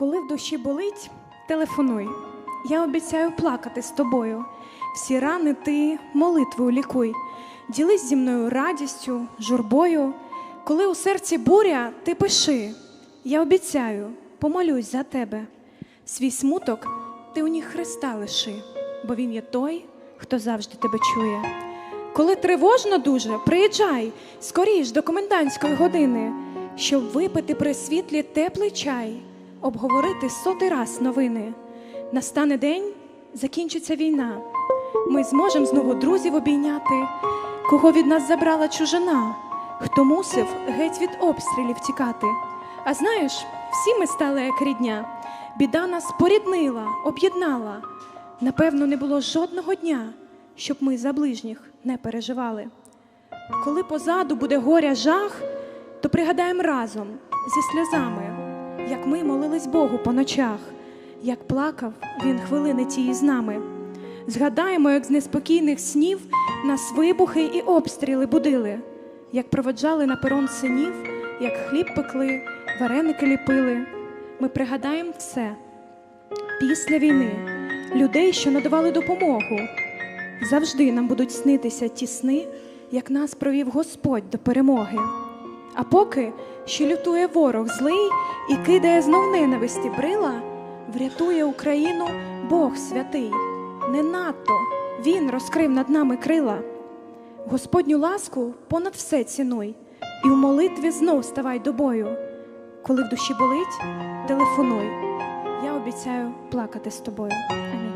Коли в душі болить, телефонуй. Я обіцяю плакати з тобою. Всі рани ти молитвою лікуй. Ділись зі мною радістю, журбою. Коли у серці буря, ти пиши. Я обіцяю, помолюсь за тебе. Свій смуток ти у ніг Христа лиши, бо Він є той, хто завжди тебе чує. Коли тривожно дуже, приїжджай скоріш до комендантської години, щоб випити при світлі теплий чай, обговорити сотий раз новини. Настане день, закінчиться війна. Ми зможемо знову друзів обійняти, кого від нас забрала чужина, хто мусив геть від обстрілів тікати. А знаєш, всі ми стали як рідня. Біда нас поріднила, об'єднала. Напевно, не було жодного дня, щоб ми за ближніх не переживали. Коли позаду буде горя жах, то пригадаємо разом зі сльозами, як ми молились Богу по ночах, як плакав він хвилини тії з нами. Згадаємо, як з неспокійних снів нас вибухи і обстріли будили, як проводжали на перон синів, як хліб пекли, вареники ліпили. Ми пригадаємо все після війни, людей, що надавали допомогу. Завжди нам будуть снитися ті сни, як нас провів Господь до перемоги. А поки ще лютує ворог злий і кидає знов ненависті брила, врятує Україну Бог святий. Не надто Він розкрив над нами крила. Господню ласку понад все цінуй, і в молитві знов ставай до бою. Коли в душі болить, телефонуй. Я обіцяю плакати з тобою. Амінь.